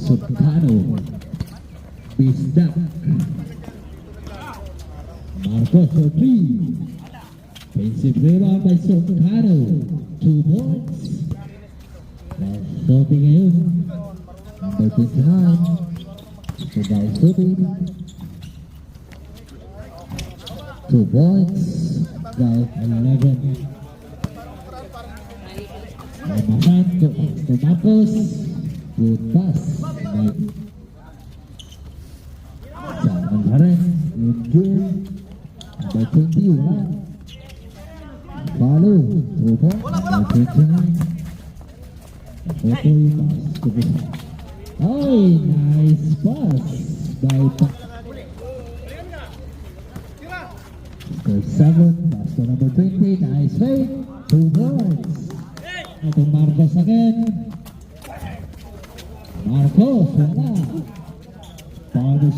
Sukano. Bisdak. Marcos for three. Offensive rebound by Sukano. Two points. Stopping ngayon. Number 29. Subay shooting. Two points. Guy 11. Lamasan to, to Marcos. Good pass. By Jangan Karen. Enjoy. Number 21. Follow. Two points. Number 29. Opo yung pass. to Busa. Oh, nice pass by Pa- Score 7, pass to number 20, nice fake, 2 points. Itong Marcos again. Marcos, wala. Paolo.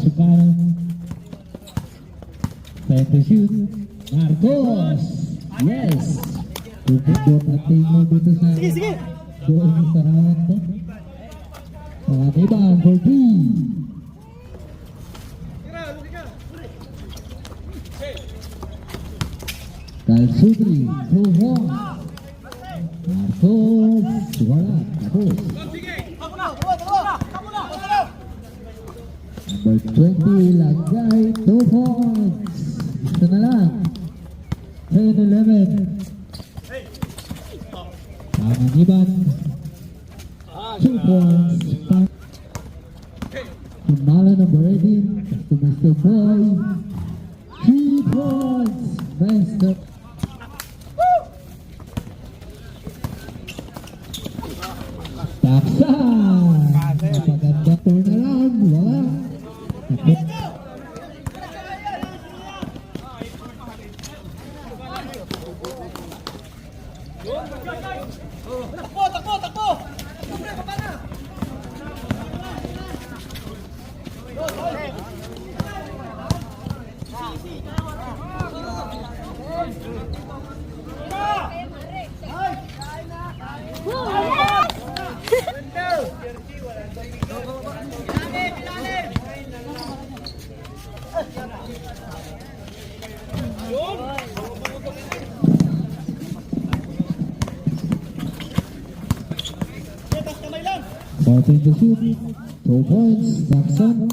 Try to shoot. Marcos! Yes! Tupot at tingin dito sa... Sige, sige! Doon sa hawak to. Pangatiban for three. Kalsutri, two one. Marcos, wala, tapos. Number 20, Lagay, two points. Ito na lang. 10-11. Pangatiban, two points. Pang- Kumala number 18, to Mr. Boy. Three points. Mr. Taksa! Berapa harga pun, kan? Lang! starting to shoot. Two points. Jackson.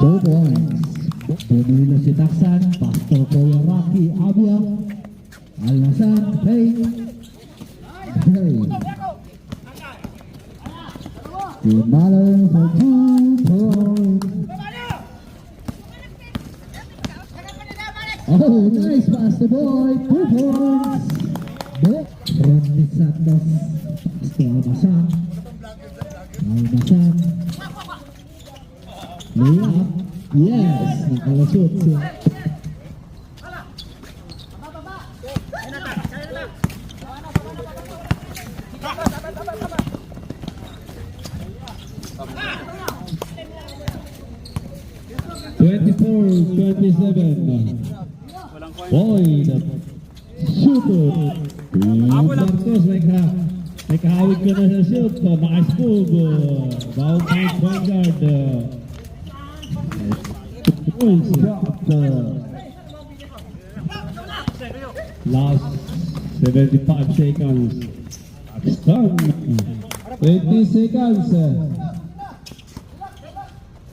Two points. Pumilo si Taksan. Pastor ko yung Rocky Abia. Almasan. Hey. Hey. Timalo for two Oh, nice pass the boy. Two points. Book. Ronnie Santos. Pass to Almasan. Almasan. Layup. Yes. Nakalasot siya. Twenty-four, twenty-seven. Boy, the shooter. Marcos, may ka may kahawig ka na sa shoot. Uh, move. Uh, bound point point guard. Uh, points. Uh, last 75 seconds. Stun. 20 seconds. Uh,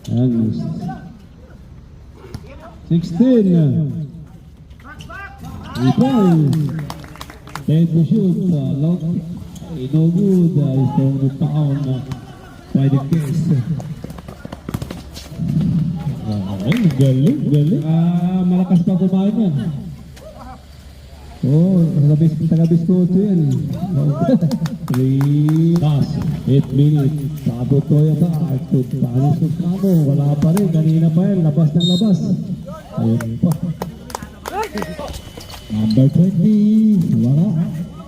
and 16. Points. Ten to shoot. Uh, long. No good. Uh, it down uh, by the case. Ay, galing, galing. Ah, malakas pa kumain yan. Oh, taga-biskoto yan. Three, last, eight minutes. Sabot ko yata. Paano sa kamo? Wala pa rin. Kanina pa yan. Labas ng labas. Ayun pa. Number 20, wala.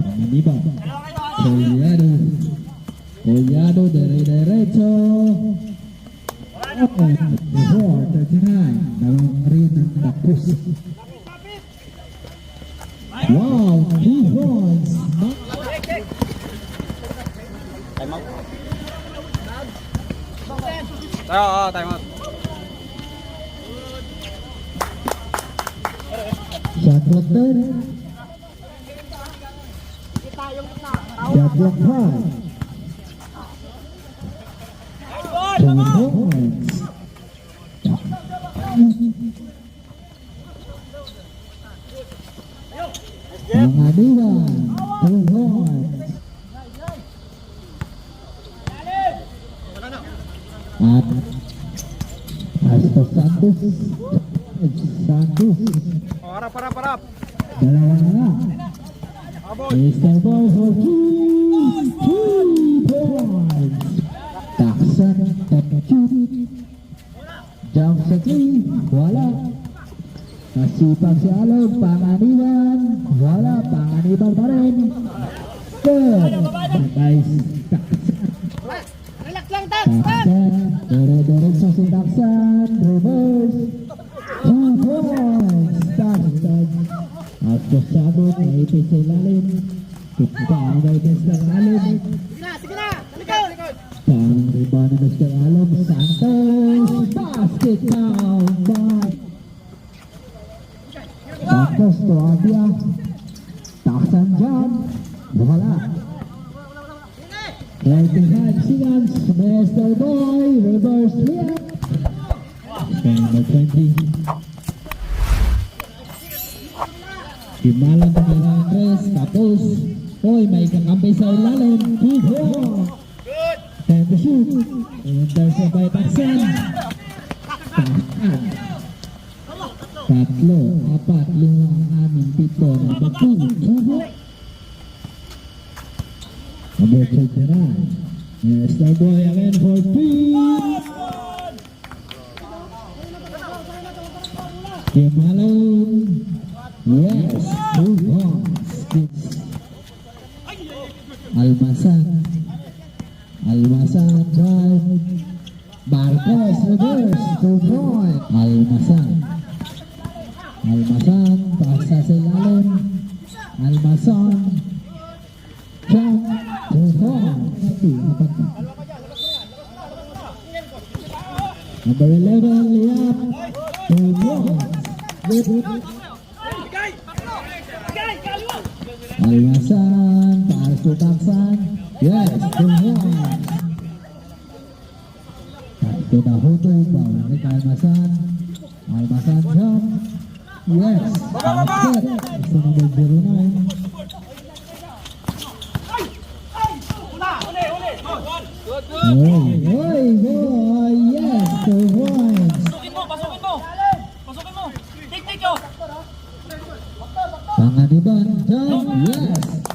Panginiba. Collado. Collado, dire-diretso. Before 39, dalawang rin ang tapos. Wow, two points. Oo, oo, time out. Shot clock din. Shot clock high. Two points. Pangadilan, two points. At Astos Santos, Santos, Oh, harap, harap, harap. dalawa na lang. Abot. Mr. Boy for two, two points. Taksan, top-shoot. Jump sa three, wala. Nasipag si Alog, panganiban, wala, panganiban pa rin. Good. Guys, taksan. Relax lang, tak, tak. Taksan, dere-derecho si Taksan, reverse. Astos sabot, naipit sa ilalim. Kita ang guidance ng Alog. Sige na, sige na. Talikod. Pang rebound ng. Alog, Santos, basket count by Santos to Abia. Taksan jump, wala. 25 seconds, Mr. Boy, reverse layup. Number 20. Timalang ng Andres, tapos, Hoy, may kakampi sa ilalim. Two points. Time to shoot. Enter sa by Taksan. Taksan. Tatlo, apat, lima, anim, pito, two. Two points. Number 29. Yes, the boy again for three. Kim Malone. Yes, two points. Almasan. Almasan drive. Marcos reverse, two point. Almasan. Almasan, pasa sa ilalim. Almasan. Jump, two points. Apat na. Number 11, Liam. Two points. Good, good. Almasan, taas to Taksan. Yes, two points. Takto na huto, bawal ni Almasan. Almasan jump. Yes, basket. Gusto number 09. Una, uli, uli. Good, good. Oy, oy, boy. Yes, two points. Pasukin mo, pasukin mo. Pasukin mo. Take, take yo.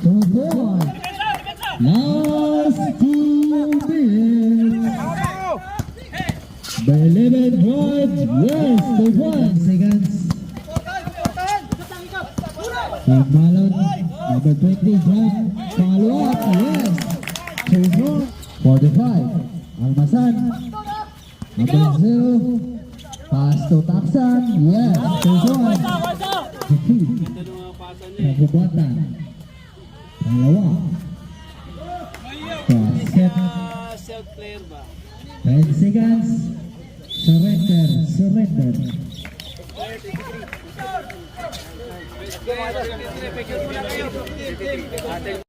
Two points. Depensa, depensa. Last minutes. The 11 points. Yes, two points. Seconds. Team Malon, number 20, jump, follow up, yes, more, 45, Almasan, number 0, pass to Taksan, yes, points, defeat, kabubuatan, pangalawa, basket, Self player ba? 10 seconds, surrender, surrender, kayo.